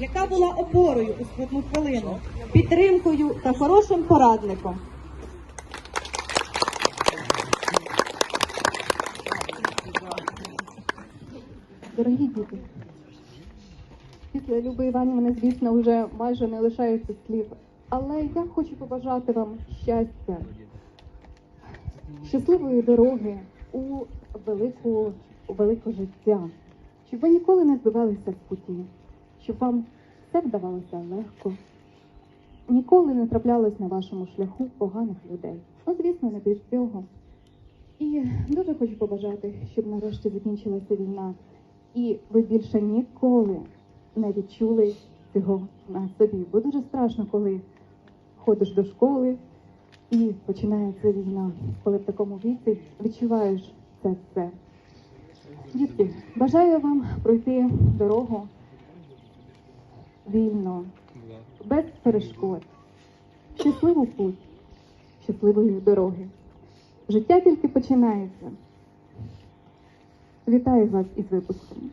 яка була опорою у скрутну хвилину, підтримкою та хорошим порадником. Дорогі діти, після Люби Іванівни, звісно, вже майже не лишається слів. Але я хочу побажати вам щастя, щасливої дороги у велику, у велике життя, щоб ви ніколи не збивалися з путі, щоб вам все вдавалося легко, ніколи не траплялось на вашому шляху поганих людей. Ну, звісно, не більш цього. І дуже хочу побажати, щоб нарешті закінчилася війна, і ви більше ніколи не відчули цього на собі. Бо дуже страшно, коли ходиш до школи і починається війна, коли в такому віці відчуваєш це все. Дітки, бажаю вам пройти дорогу вільно, без перешкод, щасливу путь, щасливої дороги. Життя тільки починається. Вітаю вас із випуском.